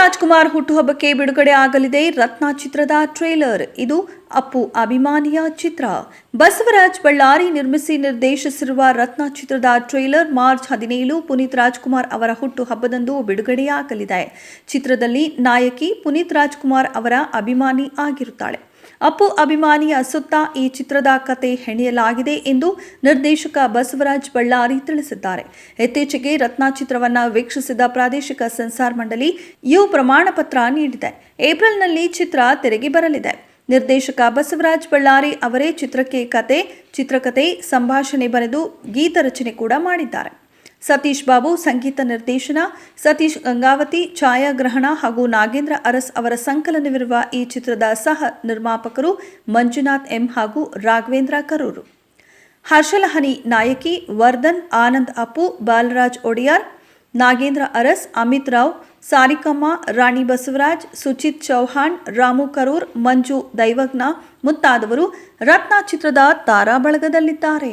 ರಾಜ್ಕುಮಾರ್ ಹುಟ್ಟುಹಬ್ಬಕ್ಕೆ ಬಿಡುಗಡೆ ಆಗಲಿದೆ. ರತ್ನ ಚಿತ್ರದ ಟ್ರೇಲರ್. ಇದು ಅಪ್ಪು ಅಭಿಮಾನಿಯ ಚಿತ್ರ. ಬಸವರಾಜ್ ಬಳ್ಳಾರಿ ನಿರ್ಮಿಸಿ ನಿರ್ದೇಶಿಸಿರುವ ರತ್ನ ಚಿತ್ರದ ಟ್ರೇಲರ್ ಮಾರ್ಚ್ ಹದಿನೇಳು ಪುನೀತ್ ರಾಜ್ಕುಮಾರ್ ಅವರ ಹುಟ್ಟುಹಬ್ಬದಂದು ಬಿಡುಗಡೆಯಾಗಲಿದೆ. ಚಿತ್ರದಲ್ಲಿ ನಾಯಕಿ ಪುನೀತ್ ರಾಜ್ಕುಮಾರ್ ಅವರ ಅಭಿಮಾನಿ ಆಗಿರುತ್ತಾಳೆ. ಅಪ್ಪು ಅಭಿಮಾನಿಯ ಸುತ್ತ ಈ ಚಿತ್ರದ ಕತೆ ಹೆಣೆಯಲಾಗಿದೆ ಎಂದು ನಿರ್ದೇಶಕ ಬಸವರಾಜ್ ಬಳ್ಳಾರಿ ತಿಳಿಸಿದ್ದಾರೆ. ಇತ್ತೀಚೆಗೆ ರತ್ನ ಚಿತ್ರವನ್ನ ವೀಕ್ಷಿಸಿದ ಪ್ರಾದೇಶಿಕ ಸೆನ್ಸಾರ್ ಮಂಡಳಿ ಯು ಪ್ರಮಾಣ ಪತ್ರ ನೀಡಿದೆ. ಏಪ್ರಿಲ್ನಲ್ಲಿ ಚಿತ್ರ ತೆರೆಗೆ ಬರಲಿದೆ. ನಿರ್ದೇಶಕ ಬಸವರಾಜ್ ಬಳ್ಳಾರಿ ಅವರೇ ಚಿತ್ರಕ್ಕೆ ಕತೆ ಚಿತ್ರಕಥೆ ಸಂಭಾಷಣೆ ಬರೆದು ಗೀತ ರಚನೆ ಕೂಡ ಮಾಡಿದ್ದಾರೆ. ಸತೀಶ್ ಬಾಬು, ಸಂಗೀತ ನಿರ್ದೇಶನ ಸತೀಶ್ ಗಂಗಾವತಿ, ಛಾಯಾಗ್ರಹಣ ಹಾಗೂ ನಾಗೇಂದ್ರ ಅರಸ್ ಅವರ ಸಂಕಲನವಿರುವ ಈ ಚಿತ್ರದ ಸಹ ನಿರ್ಮಾಪಕರು ಮಂಜುನಾಥ್ ಎಂ ಹಾಗೂ ರಾಘವೇಂದ್ರ ಕರೂರು. ಹರ್ಷಲಹನಿ ನಾಯಕಿ ವರ್ಧನ್, ಆನಂದ್ ಅಪ್ಪು, ಬಾಲರಾಜ್ ಒಡಿಯಾರ್, ನಾಗೇಂದ್ರ ಅರಸ್, ಅಮಿತ್ ರಾವ್, ಸಾರಿಕಮ್ಮ, ರಾಣಿ ಬಸವರಾಜ್, ಸುಚಿತ್ ಚೌಹಾಣ್, ರಾಮು ಕರೂರ್, ಮಂಜು ದೈವಜ್ಞ ಮುಂತಾದವರು ರತ್ನ ಚಿತ್ರದ ತಾರಾ ಬಳಗದಲ್ಲಿದ್ದಾರೆ